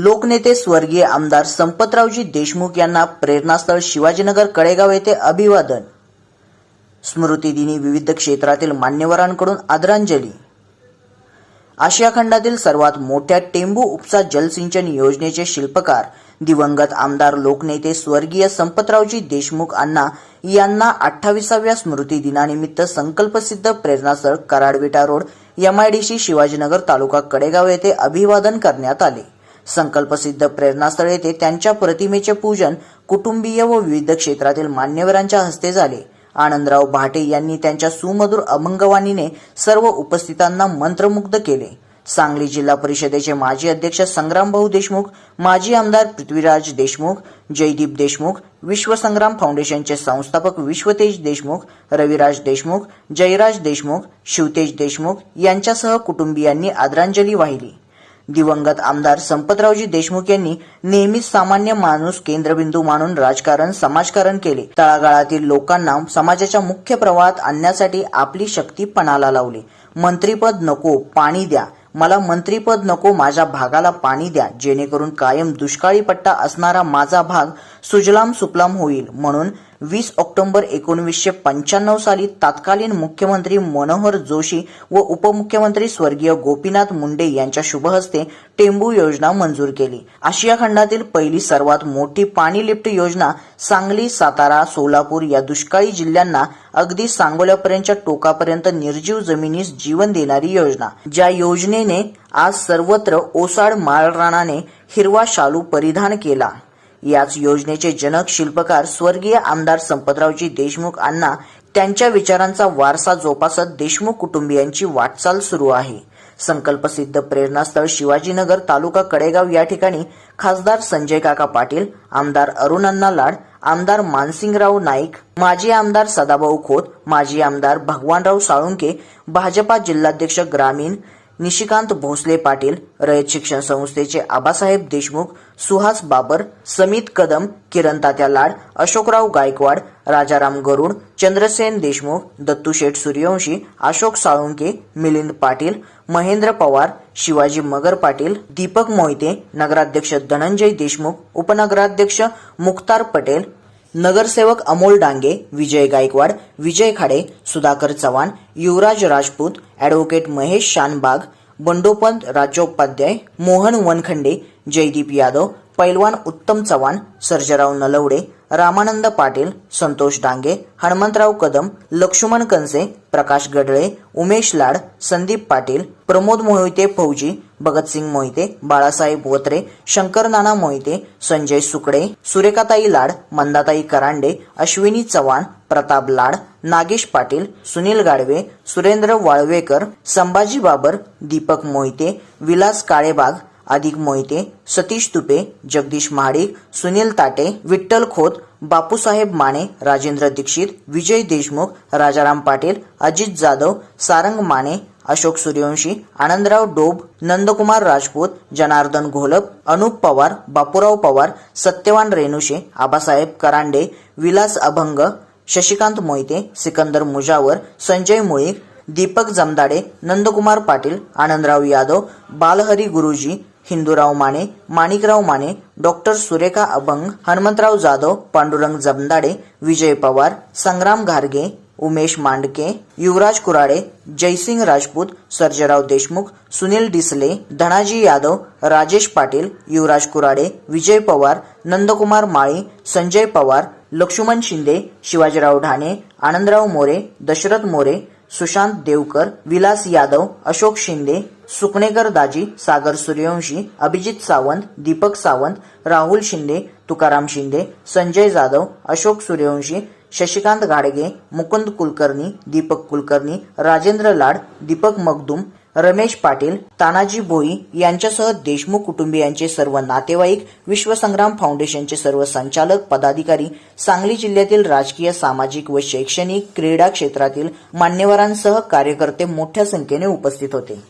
लोकनेते स्वर्गीय आमदार संपतरावजी देशमुख यांना प्रेरणास्थळ शिवाजीनगर कडेगाव येथे अभिवादन. स्मृतिदिनी विविध क्षेत्रातील मान्यवरांकडून आदरांजली. आशिया खंडातील सर्वात मोठ्या टेंबू उपसा जलसिंचन योजनेचे शिल्पकार दिवंगत आमदार लोकनेते स्वर्गीय संपतरावजी देशमुख अण्णा यांना अठ्ठावीसाव्या स्मृती दिनानिमित्त संकल्पसिद्ध प्रेरणास्थळ कराडविटा रोड एमआयडीसी शिवाजीनगर तालुका कडेगाव येथे अभिवादन करण्यात आले. संकल्पसिद्ध प्रेरणास्थळ येथे त्यांच्या प्रतिमेचे पूजन कुटुंबीय व विविध क्षेत्रातील मान्यवरांच्या हस्ते झाले. आनंदराव भाटे यांनी त्यांच्या सुमधुर अभंगवाणीने सर्व उपस्थितांना मंत्रमुग्ध केले. सांगली जिल्हा परिषदेचे माजी अध्यक्ष संग्रामभाऊ देशमुख माजी आमदार पृथ्वीराज देशमुख जयदीप देशमुख विश्वसंग्राम फाउंडेशनचे संस्थापक विश्वतेज देशमुख रविराज देशमुख जयराज देशमुख शिवतेज देशमुख यांच्यासह कुटुंबियांनी आदरांजली वाहिली. दिवंगत आमदार संपतरावजी देशमुख यांनी नेहमीच सामान्य माणूस केंद्रबिंदू मानून राजकारण समाजकारण केले. तळागाळातील लोकांना समाजाच्या मुख्य प्रवाहात आणण्यासाठी आपली शक्ती पणाला लावली. मंत्रीपद नको पाणी द्या. मला मंत्रीपद नको माझ्या भागाला पाणी द्या. जेणेकरून कायम दुष्काळी पट्टा असणारा माझा भाग सुजलाम सुपलाम होईल. म्हणून वीस ऑक्टोबर एकोणीसशे पंच्याण्णव साली तत्कालीन मुख्यमंत्री मनोहर जोशी व उपमुख्यमंत्री स्वर्गीय गोपीनाथ मुंडे यांच्या शुभहस्ते टेंबू योजना मंजूर केली. आशिया खंडातील पहिली सर्वात मोठी पाणी लिफ्ट योजना सांगली सातारा सोलापूर या दुष्काळी जिल्ह्यांना अगदी सांगोल्यापर्यंतच्या टोकापर्यंत निर्जीव जमिनीस जीवन देणारी योजना. ज्या योजनेने आज सर्वत्र ओसाड माळराणाने हिरवा शालू परिधान केला. याच योजनेचे जनक शिल्पकार स्वर्गीय आमदार संपतरावजी देशमुख अण्णा त्यांच्या विचारांचा वारसा जोपासत देशमुख कुटुंबियांची वाटचाल सुरू आहे. संकल्पसिद्ध प्रेरणास्थळ शिवाजीनगर तालुका कडेगाव या ठिकाणी खासदार संजय काका पाटील आमदार अरुण अण्णा लाड आमदार मानसिंगराव नाईक माजी आमदार सदाभाऊ खोत माजी आमदार भगवानराव साळुंके भाजपा जिल्हाध्यक्ष ग्रामीण निशिकांत भोसले पाटील रयत शिक्षण संस्थेचे आबासाहेब देशमुख सुहास बाबर समित कदम किरण तात्या लाड अशोकराव गायकवाड राजाराम गरुड चंद्रसेन देशमुख दत्तू शेठ सूर्यवंशी अशोक साळुंके मिलिंद पाटील महेंद्र पवार शिवाजी मगर पाटील दीपक मोहिते नगराध्यक्ष धनंजय देशमुख उपनगराध्यक्ष मुक्तार पटेल नगरसेवक अमोल डांगे विजय गायकवाड विजय खाडे सुधाकर चव्हाण युवराज राजपूत ॲडव्होकेट महेश शानबाग बंडोपंत राज्योपाध्याय मोहन वनखंडे जयदीप यादव पैलवान उत्तम चव्हाण सर्जराव नलवडे रामानंद पाटील संतोष डांगे हनुमंतराव कदम लक्ष्मण कंसे प्रकाश गडळे उमेश लाड संदीप पाटील प्रमोद मोहिते फौजी भगतसिंग मोहिते बाळासाहेब वत्रे शंकर नाना मोहिते संजय सुकडे सुरेखाताई लाड मंदाताई करांडे अश्विनी चव्हाण प्रताप लाड नागेश पाटील सुनील गाडवे सुरेंद्र वाळवेकर संभाजी बाबर दीपक मोहिते विलास काळेबाग अधिक मोहिते सतीश तुपे जगदीश महाडिक सुनील ताटे विठ्ठल खोत बापूसाहेब माने राजेंद्र दीक्षित विजय देशमुख राजाराम पाटील अजित जाधव सारंग माने अशोक सूर्यवंशी आनंदराव डोब नंदकुमार राजपूत जनार्दन घोलप अनुप पवार बापूराव पवार सत्यवान रेणुशे आबासाहेब करांडे विलास अभंग शशिकांत मोहिते सिकंदर मुजावर संजय मुळीक दीपक जमदाडे नंदकुमार पाटील आनंदराव यादव बालहरी गुरुजी हिंदूराव माने माणिकराव माने डॉक्टर सुरेखा अभंग हनुमंतराव जाधव पांडुरंग जमदाडे विजय पवार संग्राम घारगे उमेश मांडके युवराज कुराडे जयसिंग राजपूत सर्जराव देशमुख सुनील डिसले धनाजी यादव राजेश पाटील युवराज कुराडे विजय पवार नंदकुमार माळी संजय पवार लक्ष्मण शिंदे शिवाजीराव ढाणे आनंदराव मोरे दशरथ मोरे सुशांत देवकर विलास यादव अशोक शिंदे सुकणेकर दाजी सागर सूर्यवंशी अभिजित सावंत दीपक सावंत राहुल शिंदे तुकाराम शिंदे संजय जाधव अशोक सूर्यवंशी शशिकांत गाडगे मुकुंद कुलकर्णी दीपक कुलकर्णी राजेंद्र लाड दीपक मगदुम रमेश पाटील तानाजी भोई यांच्यासह देशमुख कुटुंबियांचे सर्व नातेवाईक विश्वसंग्राम फाउंडेशनचे सर्व संचालक पदाधिकारी सांगली जिल्ह्यातील राजकीय सामाजिक व शैक्षणिक क्रीडा क्षेत्रातील मान्यवरांसह कार्यकर्ते मोठ्या संख्येने उपस्थित होते.